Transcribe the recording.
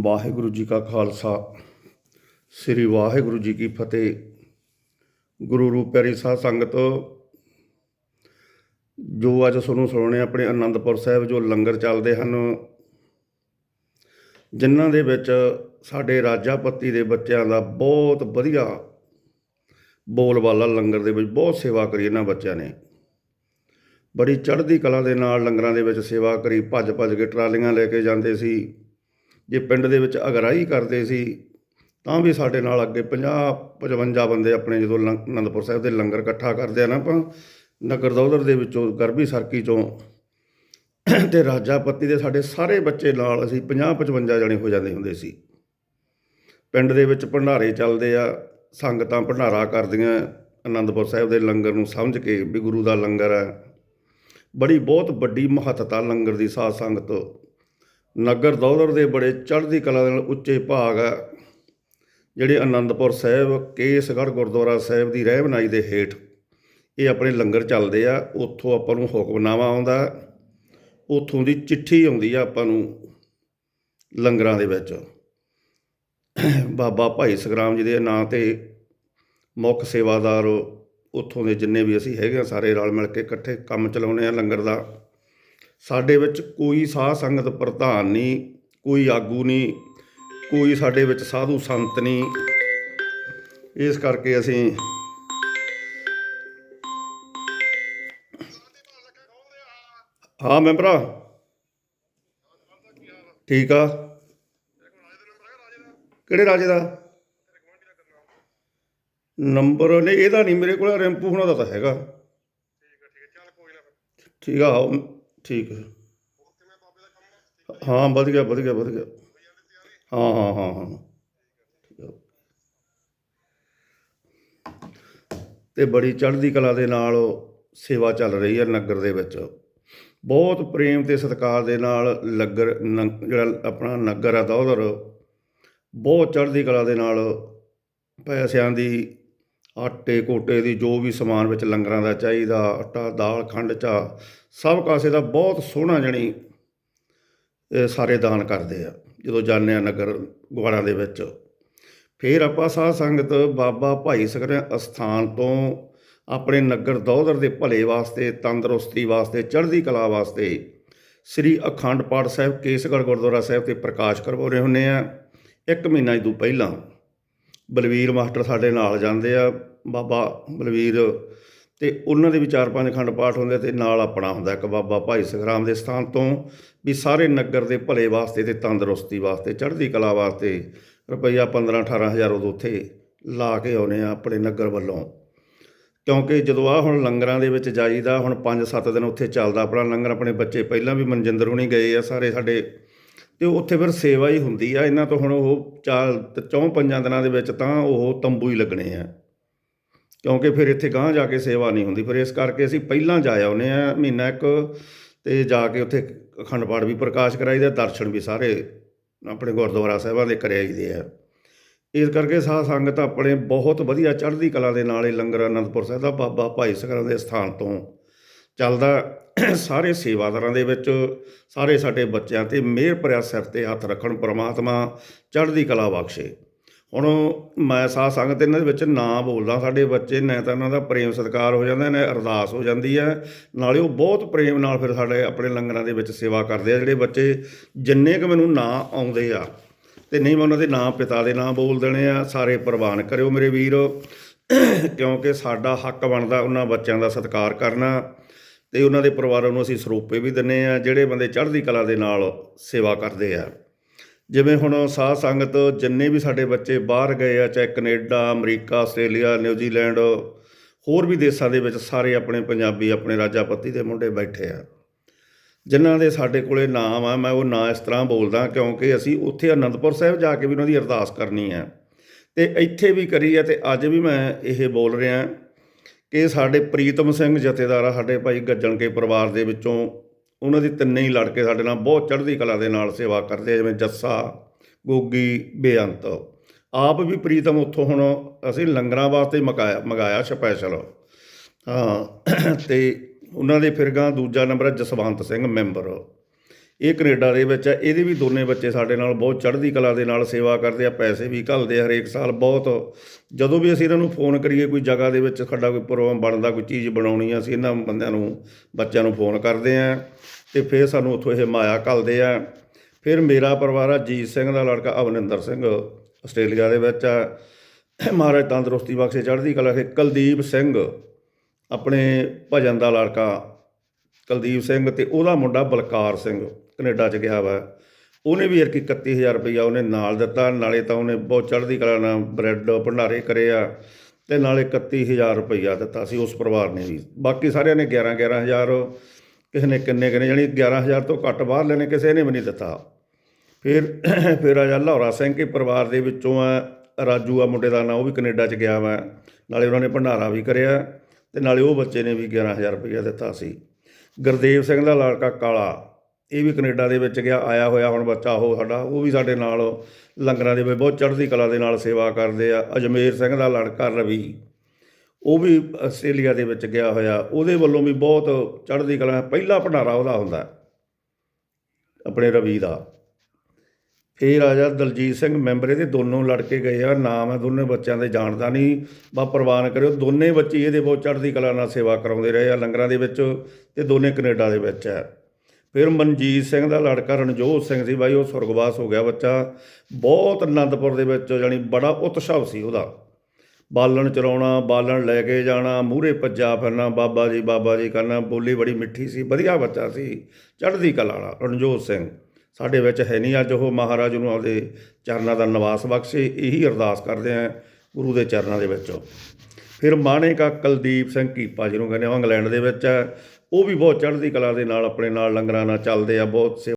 ਵਾਹਿਗੁਰੂ ਜੀ ਕਾ ਖਾਲਸਾ। ਸ੍ਰੀ ਵਾਹਿਗੁਰੂ ਜੀ ਕੀ ਫਤਿਹ। ਗੁਰੂ ਰੂਪ ਪਿਆਰੀ ਸਾਧ ਸੰਗਤ, ਜੋ ਅੱਜ ਤੁਹਾਨੂੰ ਸੁਣਾਉਣੇ ਆਪਣੇ ਆਨੰਦਪੁਰ ਸਾਹਿਬ, ਜੋ ਲੰਗਰ ਚੱਲਦੇ ਹਨ, ਜਿਨ੍ਹਾਂ ਦੇ ਵਿੱਚ ਸਾਡੇ ਰਾਜਾਪਤੀ ਦੇ ਬੱਚਿਆਂ ਦਾ ਬਹੁਤ ਵਧੀਆ ਬੋਲਬਾਲਾ ਲੰਗਰ ਦੇ ਵਿੱਚ ਬਹੁਤ ਸੇਵਾ ਕਰੀ ਇਹਨਾਂ ਬੱਚਿਆਂ ਨੇ। ਬੜੀ ਚੜ੍ਹਦੀ ਕਲਾ ਦੇ ਨਾਲ ਲੰਗਰਾਂ ਦੇ ਵਿੱਚ ਸੇਵਾ ਕਰੀ ਭੱਜ ਭੱਜ ਕੇ ਟਰਾਲੀਆਂ ਲੈ ਕੇ ਜਾਂਦੇ ਸੀ। ਜੇ ਪਿੰਡ ਦੇ ਵਿੱਚ ਅਗਰਾਹੀ ਕਰਦੇ ਸੀ, ਤਾਂ ਵੀ ਸਾਡੇ ਨਾਲ ਅੱਗੇ 50 55 ਬੰਦੇ ਆਪਣੇ ਜਦੋਂ ਲੰ- ਆਨੰਦਪੁਰ ਸਾਹਿਬ ਦੇ ਲੰਗਰ ਇਕੱਠਾ ਕਰਦੇ ਆ ਨਾ ਆਪਾਂ, ਨਗਰ ਦੌਦਰ ਦੇ ਵਿੱਚੋਂ ਗਰਬੀ ਸਰਕੀ ਚੋਂ ਤੇ ਰਾਜਾਪਤੀ ਦੇ ਸਾਡੇ ਸਾਰੇ ਬੱਚੇ ਨਾਲ ਅਸੀਂ 50 55 ਜਣੇ ਹੋ ਜਾਂਦੇ ਹੁੰਦੇ ਸੀ। ਪਿੰਡ ਦੇ ਵਿੱਚ ਭੰਡਾਰੇ ਚੱਲਦੇ ਆ, ਸੰਗਤਾਂ ਭੰਡਾਰਾ ਕਰਦੀਆਂ, ਅਨੰਦਪੁਰ ਸਾਹਿਬ ਦੇ ਲੰਗਰ ਨੂੰ ਸਮਝ ਕੇ ਵੀ ਗੁਰੂ ਦਾ ਲੰਗਰ ਹੈ। ਬੜੀ ਬਹੁਤ ਵੱਡੀ ਮਹੱਤਤਾ ਲੰਗਰ ਦੀ ਸਾਧ ਸੰਗਤ ਨਗਰ ਦੌਦਰ ਦੇ ਬੜੇ ਚੜ੍ਹਦੀ ਕਲਾ ਦੇ ਨਾਲ ਉੱਚੇ ਭਾਗ ਆ। ਜਿਹੜੇ ਆਨੰਦਪੁਰ ਸਾਹਿਬ, ਕੇਸਗੜ੍ਹ ਗੁਰਦੁਆਰਾ ਸਾਹਿਬ ਦੀ ਰਹਿਬਨਾਈ ਦੇ ਹੇਠ ਇਹ ਆਪਣੇ ਲੰਗਰ ਚੱਲਦੇ ਆ। ਉੱਥੋਂ ਆਪਾਂ ਨੂੰ ਹੁਕਮਨਾਮਾ ਆਉਂਦਾ, ਉੱਥੋਂ ਦੀ ਚਿੱਠੀ ਆਉਂਦੀ ਆ ਆਪਾਂ ਨੂੰ ਲੰਗਰਾਂ ਦੇ ਵਿੱਚ। ਬਾਬਾ ਭਾਈ ਸਗਰਾਮ ਜੀ ਦੇ ਨਾਂ ਤੇ ਮੁੱਖ ਸੇਵਾਦਾਰ, ਉੱਥੋਂ ਦੇ ਜਿੰਨੇ ਵੀ ਅਸੀਂ ਹੈਗੇ ਆ, ਸਾਰੇ ਰਲ ਮਿਲ ਕੇ ਇਕੱਠੇ ਕੰਮ ਚਲਾਉਂਦੇ ਆ ਲੰਗਰ ਦਾ। ਸਾਡੇ ਵਿੱਚ ਕੋਈ ਸਾਧ ਸੰਗਤ ਪ੍ਰਧਾਨ ਨਹੀਂ ਕੋਈ ਆਗੂ ਨਹੀਂ ਕੋਈ ਸਾਡੇ ਵਿੱਚ ਸਾਧੂ ਸੰਤ ਨਹੀਂ। ਇਸ ਕਰਕੇ ਅਸੀਂ ਹਾਂ ਮੈਂਬਰਾ। ਠੀਕ ਆ। ਕਿਹੜੇ ਰਾਜੇ ਦਾ? ਨੰਬਰ ਨਹੀਂ ਇਹਦਾ ਨਹੀਂ ਮੇਰੇ ਕੋਲ ਰਿੰਪੂ ਹੁਣਾਂ ਦਾ ਤਾਂ ਹੈਗਾ। ਠੀਕ ਆ ਆਓ, ਠੀਕ ਠੀਕ ਹੈ। ਹਾਂ ਵਧੀਆ ਵਧੀਆ ਵਧੀਆ ਹਾਂ ਹਾਂ ਹਾਂ ਹਾਂ। ਠੀਕ ਤੇ ਬੜੀ ਚੜ੍ਹਦੀ ਕਲਾ ਦੇ ਨਾਲ ਸੇਵਾ ਚੱਲ ਰਹੀ ਹੈ ਨਗਰ ਦੇ ਵਿੱਚ। ਬਹੁਤ ਪ੍ਰੇਮ ਤੇ ਸਤਿਕਾਰ ਦੇ ਨਾਲ ਲੰਗਰ ਨ- ਜਿਹੜਾ ਆਪਣਾ ਨਗਰ ਆ ਦੌਦਰ ਬਹੁਤ ਚੜ੍ਹਦੀ ਕਲਾ ਦੇ ਨਾਲ ਪੈਸਿਆਂ ਦੀ ਆਟੇ ਕੋਟੇ ਦੀ ਜੋ ਵੀ ਸਮਾਨ ਵਿੱਚ ਲੰਗਰਾਂ ਦਾ ਚਾਹੀਦਾ, ਆਟਾ, ਦਾਲ, ਖੰਡ ਚਾ ਸਭ ਕਾਸੇ ਦਾ ਬਹੁਤ ਸੋਹਣਾ ਜਣੀ ਸਾਰੇ ਦਾਨ ਕਰਦੇ ਆ, ਜਦੋਂ ਜਾਂਦੇ ਆ ਨਗਰ ਗੁਆਰਾਂ ਦੇ ਵਿੱਚ। ਫਿਰ ਆਪਾਂ ਸਾਧ ਸੰਗਤ ਬਾਬਾ ਭਾਈ ਸਕਰੇ ਅਸਥਾਨ ਤੋਂ ਆਪਣੇ ਨਗਰ ਦੌਦਰ ਦੇ ਭਲੇ ਵਾਸਤੇ, ਤੰਦਰੁਸਤੀ ਵਾਸਤੇ, ਚੜ੍ਹਦੀ ਕਲਾ ਵਾਸਤੇ ਸ੍ਰੀ ਅਖੰਡ ਪਾਠ ਸਾਹਿਬ ਕੇਸਗੜ੍ਹ ਗੁਰਦੁਆਰਾ ਸਾਹਿਬ ਤੇ ਪ੍ਰਕਾਸ਼ ਕਰਵਾਉਣੇ ਹੁੰਨੇ ਆ। ਇੱਕ ਮਹੀਨਾ ਤੋਂ ਪਹਿਲਾਂ ਬਲਵੀਰ ਮਾਸਟਰ ਸਾਡੇ ਨਾਲ ਜਾਂਦੇ ਆ, ਬਾਬਾ ਬਲਵੀਰ ਤੇ ਉਹਨਾਂ ਦੇ ਵੀ ਚਾਰ ਪੰਜ ਖੰਡ ਪਾਠ ਹੁੰਦੇ ਤੇ ਨਾਲ ਆਪਣਾ ਹੁੰਦਾ ਇੱਕ ਬਾਬਾ ਭਾਈ ਸਖਰਾਮ ਦੇ ਸਥਾਨ ਤੋਂ ਵੀ ਸਾਰੇ ਨਗਰ ਦੇ ਭਲੇ ਵਾਸਤੇ ਤੇ ਤੰਦਰੁਸਤੀ ਵਾਸਤੇ, ਚੜ੍ਹਦੀ ਕਲਾ ਵਾਸਤੇ ਰੁਪਈਆ 15 18000 ਉਦੋਂ ਉੱਥੇ ਲਾ ਕੇ ਆਉਨੇ ਆ ਆਪਣੇ ਨਗਰ ਵੱਲੋਂ। ਕਿਉਂਕਿ ਜਦੋਂ ਆ ਹੁਣ ਲੰਗਰਾਂ ਦੇ ਵਿੱਚ ਜਾਈਦਾ, ਹੁਣ 5-7 ਦਿਨ ਉੱਥੇ ਚੱਲਦਾ, ਆਪਣਾ ਲੰਗਰ ਆਪਣੇ ਬੱਚੇ ਪਹਿਲਾਂ ਵੀ ਮਨਜਿੰਦਰ ਹੁਣੀ ਗਏ ਆ, ਸਾਰੇ ਸਾਡੇ ਤੇ ਉੱਥੇ ਫਿਰ ਸੇਵਾ ਹੀ ਹੁੰਦੀ ਆ, ਇਹਨਾਂ ਤੋਂ ਹੁਣ ਉਹ ਚਾਰ ਚੌਂ ਪੰਜਾਂ ਦਿਨਾਂ ਦੇ ਵਿੱਚ ਤਾਂ ਉਹ ਤੰਬੂ ਹੀ ਲੱਗਣੇ ਆ। ਕਿਉਂਕਿ ਫਿਰ ਇੱਥੇ ਗਾਂਹ ਜਾ ਕੇ ਸੇਵਾ ਨਹੀਂ ਹੁੰਦੀ, ਫਿਰ ਇਸ ਕਰਕੇ ਅਸੀਂ ਪਹਿਲਾਂ ਜਾ ਆਉਨੇ ਆ ਮਹੀਨਾ ਇੱਕ ਤੇ ਜਾ ਕੇ ਉੱਥੇ ਅਖੰਡ ਪਾਠ ਵੀ ਪ੍ਰਕਾਸ਼ ਕਰਾਈਦਾ, ਦਰਸ਼ਨ ਵੀ ਸਾਰੇ ਆਪਣੇ ਗੁਰਦੁਆਰਾ ਸਾਹਿਬਾਂ ਦੇ ਕਰਾਈਦੇ ਆ। ਇਸ ਕਰਕੇ ਸਾਧ ਸੰਗਤ ਆਪਣੇ ਬਹੁਤ ਵਧੀਆ ਚੜ੍ਹਦੀ ਕਲਾ ਦੇ ਨਾਲ ਇਹ ਲੰਗਰ ਅਨੰਦਪੁਰ ਸਾਹਿਬ ਦਾ ਬਾਬਾ ਭਾਈ ਸਗਰਾਂ ਦੇ ਸਥਾਨ ਤੋਂ ਚੱਲਦਾ ਸਾਰੇ ਸੇਵਾਦਾਰਾਂ ਦੇ ਵਿੱਚ, ਸਾਰੇ ਸਾਡੇ ਬੱਚਿਆਂ ਤੇ ਮਿਹਰ ਭਰਿਆ ਸਿਰ ਤੇ ਹੱਥ ਰੱਖਣ ਪ੍ਰਮਾਤਮਾ ਚੜ੍ਹਦੀ ਕਲਾ ਬਖਸ਼ੇ। ਹੁਣ ਮੈਂ ਸਾਧ ਸੰਗਤ ਇਹਨਾਂ ਦੇ ਵਿੱਚ ਨਾ ਬੋਲਦਾ, ਸਾਡੇ ਬੱਚੇ ਨੇ ਤਾਂ ਇਹਨਾਂ ਦਾ ਪ੍ਰੇਮ ਸਤਿਕਾਰ ਹੋ ਜਾਂਦਾ, ਨੇ ਅਰਦਾਸ ਹੋ ਜਾਂਦੀ ਹੈ। ਨਾਲੇ ਉਹ ਬਹੁਤ ਪ੍ਰੇਮ ਨਾਲ ਫਿਰ ਸਾਡੇ ਆਪਣੇ ਲੰਗਰਾਂ ਦੇ ਵਿੱਚ ਸੇਵਾ ਕਰਦੇ ਆ, ਜਿਹੜੇ ਬੱਚੇ ਜਿੰਨੇ ਕੁ ਮੈਨੂੰ ਨਾਂ ਆਉਂਦੇ ਆ, ਤੇ ਨਹੀਂ ਮੈਂ ਉਹਨਾਂ ਦੇ ਨਾਂ ਪਿਤਾ ਦੇ ਨਾਂ ਬੋਲ ਦੇਣੇ ਆ, ਸਾਰੇ ਪ੍ਰਵਾਨ ਕਰਿਓ ਮੇਰੇ ਵੀਰ, ਕਿਉਂਕਿ ਸਾਡਾ ਹੱਕ ਬਣਦਾ ਉਹਨਾਂ ਬੱਚਿਆਂ ਦਾ ਸਤਿਕਾਰ ਕਰਨਾ। ਤੇ ਉਹਨਾਂ ਦੇ ਪਰਿਵਾਰਾਂ ਨੂੰ ਅਸੀਂ ਸਰੋਪੇ ਵੀ ਦਿੰਨੇ ਆ, ਜਿਹੜੇ ਬੰਦੇ ਚੜ੍ਹਦੀ ਕਲਾ ਦੇ ਨਾਲ ਸੇਵਾ ਕਰਦੇ ਆ। ਜਿਵੇਂ ਹੁਣ ਸਾਧ ਸੰਗਤ ਜਿੰਨੇ ਵੀ ਸਾਡੇ ਬੱਚੇ ਬਾਹਰ ਗਏ ਆ, ਚਾਹੇ ਕੈਨੇਡਾ, ਅਮਰੀਕਾ, ਆਸਟ੍ਰੇਲੀਆ, ਨਿਊਜ਼ੀਲੈਂਡ, ਹੋਰ ਵੀ ਦੇਸ਼ਾਂ ਦੇ ਵਿੱਚ ਸਾਰੇ ਆਪਣੇ ਪੰਜਾਬੀ, ਆਪਣੇ ਰਾਜਾਪਤੀ ਦੇ ਮੁੰਡੇ ਬੈਠੇ ਆ। ਜਿਨ੍ਹਾਂ ਦੇ ਸਾਡੇ ਕੋਲੇ ਨਾਮ ਆ, ਮੈਂ ਉਹ ਨਾਂ ਇਸ ਤਰ੍ਹਾਂ ਬੋਲਦਾ ਕਿਉਂਕਿ ਅਸੀਂ ਉੱਥੇ ਅਨੰਦਪੁਰ ਸਾਹਿਬ ਜਾ ਕੇ ਵੀ ਉਹਨਾਂ ਦੀ ਅਰਦਾਸ ਕਰਨੀ ਹੈ ਤੇ ਇੱਥੇ ਵੀ ਕਰੀ ਹੈ ਤੇ ਅੱਜ ਵੀ ਮੈਂ ਇਹ ਬੋਲ ਰਿਹਾ ਕਿ ਸਾਡੇ ਪ੍ਰੀਤਮ ਸਿੰਘ ਜਥੇਦਾਰ ਆ, ਸਾਡੇ ਭਾਈ ਗੱਜਣ ਕੇ ਪਰਿਵਾਰ ਦੇ ਵਿੱਚੋਂ ਉਹਨਾਂ ਦੇ ਤਿੰਨੇ ਹੀ ਲੜਕੇ ਸਾਡੇ ਨਾਲ ਬਹੁਤ ਚੜ੍ਹਦੀ ਕਲਾ ਦੇ ਨਾਲ ਸੇਵਾ ਕਰਦੇ ਆ, ਜਿਵੇਂ ਜੱਸਾ, ਗੋਗੀ, ਬੇਅੰਤ। ਆਪ ਵੀ ਪ੍ਰੀਤਮ ਉੱਥੋਂ ਹੁਣ ਅਸੀਂ ਲੰਗਰਾਂ ਵਾਸਤੇ ਮਕਾਇਆ, ਮੰਗਾਇਆ ਸਪੈਸ਼ਲ ਹਾਂ, ਤੇ ਉਹਨਾਂ ਦੇ ਫਿਰਗਾ ਦੂਜਾ ਨੰਬਰ ਹੈ ਜਸਵੰਤ ਸਿੰਘ ਮੈਂਬਰ ਇਹ ਕੈਨੇਡਾ ਦੇ ਵਿੱਚ ਹੈ, ਇਹਦੇ ਵੀ ਦੋਨੇ ਬੱਚੇ ਸਾਡੇ ਨਾਲ ਬਹੁਤ ਚੜ੍ਹਦੀ ਕਲਾ ਦੇ ਨਾਲ ਸੇਵਾ ਕਰਦੇ ਆ, ਪੈਸੇ ਵੀ ਘੱਲਦੇ ਆ ਹਰੇਕ ਸਾਲ ਬਹੁਤ। ਜਦੋਂ ਵੀ ਅਸੀਂ ਇਹਨਾਂ ਨੂੰ ਫੋਨ ਕਰੀਏ ਕੋਈ ਜਗ੍ਹਾ ਦੇ ਵਿੱਚ, ਸਾਡਾ ਕੋਈ ਪ੍ਰੋਗਰਾਮ ਬਣਦਾ, ਕੋਈ ਚੀਜ਼ ਬਣਾਉਣੀ ਆ, ਅਸੀਂ ਇਹਨਾਂ ਬੰਦਿਆਂ ਨੂੰ, ਬੱਚਿਆਂ ਨੂੰ ਫੋਨ ਕਰਦੇ ਆ ਤੇ ਫਿਰ ਸਾਨੂੰ ਉੱਥੋਂ ਇਹ ਮਾਇਆ ਘੱਲਦੇ ਆ। ਫਿਰ ਮੇਰਾ ਪਰਿਵਾਰ ਆ, ਜੀਤ ਸਿੰਘ ਦਾ ਲੜਕਾ ਅਵਨਿੰਦਰ ਸਿੰਘ, ਆਸਟ੍ਰੇਲੀਆ ਦੇ ਵਿੱਚ ਆ। ਮਹਾਰਾਜ ਤੰਦਰੁਸਤੀ ਬਖਸ਼ੇ, ਚੜ੍ਹਦੀ ਕਲਾ ਕੇ ਕੁਲਦੀਪ ਸਿੰਘ, ਆਪਣੇ ਭਜਨ ਦਾ ਲੜਕਾ, ਕੁਲਦੀਪ ਸਿੰਘ ਤੇ ਉਹਦਾ ਮੁੰਡਾ ਬਲਕਾਰ ਸਿੰਘ। ਕੈਨੇਡਾ ਚ ਗਿਆ ਵਾ, ਉਹਨੇ ਵੀ ਯਾਰ ਇਰਕੀ 31000 ਰੁਪਈਆ ਉਹਨੇ ਨਾਲ ਦਿੱਤਾ, ਨਾਲੇ ਤਾਂ ਉਹਨੇ ਬਹੁਤ ਚੜ੍ਹਦੀ ਕਲਾ ਨਾਲ ਬ੍ਰੈਡ ਭੰਡਾਰੇ ਕਰੇ ਆ, ਤੇ ਨਾਲੇ 31000 ਰੁਪਈਆ ਦਿੱਤਾ ਸੀ ਉਸ ਪਰਿਵਾਰ ਨੇ ਵੀ। ਬਾਕੀ ਸਾਰਿਆਂ ਨੇ 11 11000 ਕਿਸੇ ਨੇ ਕਿੰਨੇ ਕਿੰਨੇ ਜਾਣੀ 11000 ਤੋਂ ਘੱਟ ਬਾਹਰ ਲੈਣੇ ਕਿਸੇ ਨੇ ਵੀ ਨਹੀਂ ਦਿੱਤਾ। ਫਿਰ ਫਿਰ ਰਾਜਾ ਜਾ ਲਾਹੌਰਾ ਸਿੰਘ ਕੇ ਪਰਿਵਾਰ ਦੇ ਵਿੱਚੋਂ ਆ, ਰਾਜੂ ਆ ਮੁੰਡੇ ਦਾ ਨਾਂ, ਉਹ ਵੀ ਕੈਨੇਡਾ ਚ ਗਿਆ ਵਾ, ਨਾਲੇ ਉਹਨਾਂ ਨੇ ਭੰਡਾਰਾ ਵੀ ਕਰਿਆ, ਤੇ ਨਾਲੇ ਉਹ ਬੱਚੇ ਨੇ ਵੀ 11000 ਰੁਪਈਆ ਦਿੱਤਾ ਸੀ। ਗੁਰਦੇਵ ਸਿੰਘ ਦਾ ਲੜਕਾ ਕਾਲਾ ਇਹ ਵੀ ਕੈਨੇਡਾ ਦੇ ਵਿੱਚ ਗਿਆ, ਆਇਆ ਹੋਇਆ ਹੁਣ ਬੱਚਾ ਉਹ ਸਾਡਾ, ਉਹ ਵੀ ਸਾਡੇ ਨਾਲ ਲੰਗਰਾਂ ਦੇ ਵਿੱਚ ਬਹੁਤ ਚੜ੍ਹਦੀ ਕਲਾ ਦੇ ਨਾਲ ਸੇਵਾ ਕਰਦੇ ਆ। ਅਜਮੇਰ ਸਿੰਘ ਦਾ ਲੜਕਾ ਰਵੀ, ਉਹ ਵੀ ਆਸਟ੍ਰੇਲੀਆ ਦੇ ਵਿੱਚ ਗਿਆ ਹੋਇਆ। ਉਹਦੇ ਵੱਲੋਂ ਵੀ ਬਹੁਤ ਚੜ੍ਹਦੀ ਕਲਾ, ਪਹਿਲਾ ਭੰਡਾਰਾ ਉਹਦਾ ਹੁੰਦਾ ਆਪਣੇ ਰਵੀ ਦਾ। ਫਿਰ ਆ ਜਾ ਦਲਜੀਤ ਸਿੰਘ ਮੈਂਬਰ, ਇਹਦੇ ਦੋਨੋਂ ਲੜਕੇ ਗਏ ਆ, ਨਾਮ ਹੈ ਦੋਨੇ ਬੱਚਿਆਂ ਦੇ, ਜਾਣਦਾ ਨਹੀਂ। ਬਾ ਪ੍ਰਵਾਨ ਕਰਿਓ, ਦੋਨੇ ਬੱਚੇ ਇਹਦੇ ਬਹੁਤ ਚੜ੍ਹਦੀ ਕਲਾ ਨਾਲ ਸੇਵਾ ਕਰਾਉਂਦੇ ਰਹੇ ਆ, ਲੰਗਰਾਂ ਦੇ ਵਿੱਚ ਤੇ ਦੋਨੇ ਕੈਨੇਡਾ ਦੇ ਵਿੱਚ ਹੈ। ਫਿਰ ਮਨਜੀਤ ਸਿੰਘ ਦਾ ਲੜਕਾ ਰਣਜੋਤ ਸਿੰਘ ਸੀ ਬਾਈ, ਉਹ ਸੁਰਗਵਾਸ ਹੋ ਗਿਆ ਬੱਚਾ। ਬਹੁਤ ਅਨੰਦਪੁਰ ਦੇ ਵਿੱਚ ਜਾਣੀ ਬੜਾ ਉਤਸ਼ਾਹ ਸੀ ਉਹਦਾ। ਬਾਲਣ ਚਰਾਉਣਾ, ਬਾਲਣ ਲੈ ਕੇ ਜਾਣਾ, ਮੂਹਰੇ ਭੱਜਾ ਫਿਰਨਾ, ਬਾਬਾ ਜੀ ਬਾਬਾ ਜੀ ਕਰਨਾ, ਬੋਲੀ ਬੜੀ ਮਿੱਠੀ ਸੀ, ਵਧੀਆ ਬੱਚਾ ਸੀ, ਚੜ੍ਹਦੀ ਕਲਾ ਵਾਲਾ ਰਣਜੋਤ ਸਿੰਘ। ਸਾਡੇ ਵਿੱਚ ਹੈ ਨਹੀਂ ਅੱਜ ਉਹ, ਮਹਾਰਾਜ ਨੂੰ ਆਪਦੇ ਚਰਨਾਂ ਦਾ ਨਿਵਾਸ ਬਖਸ਼ੇ, ਇਹੀ ਅਰਦਾਸ ਕਰਦੇ ਆ ਗੁਰੂ ਦੇ ਚਰਨਾਂ ਦੇ ਵਿੱਚ। ਫਿਰ ਮਾਣੇ ਕਾ ਕੁਲਦੀਪ ਸਿੰਘ ਕੀਪਾ ਜਿਹਨੂੰ ਕਹਿੰਦੇ ਆ, ਉਹ ਇੰਗਲੈਂਡ ਦੇ ਵਿੱਚ ਹੈ। ਉਹ ਵੀ ਬਹੁਤ ਚੜ੍ਹਦੀ ਕਲਾ ਦੇ ਨਾਲ ਆਪਣੇ ਨਾਲ ਲੰਗਰਾਂ ਨਾਲ ਚੱਲਦੇ ਆ, ਬਹੁਤ ਸੇ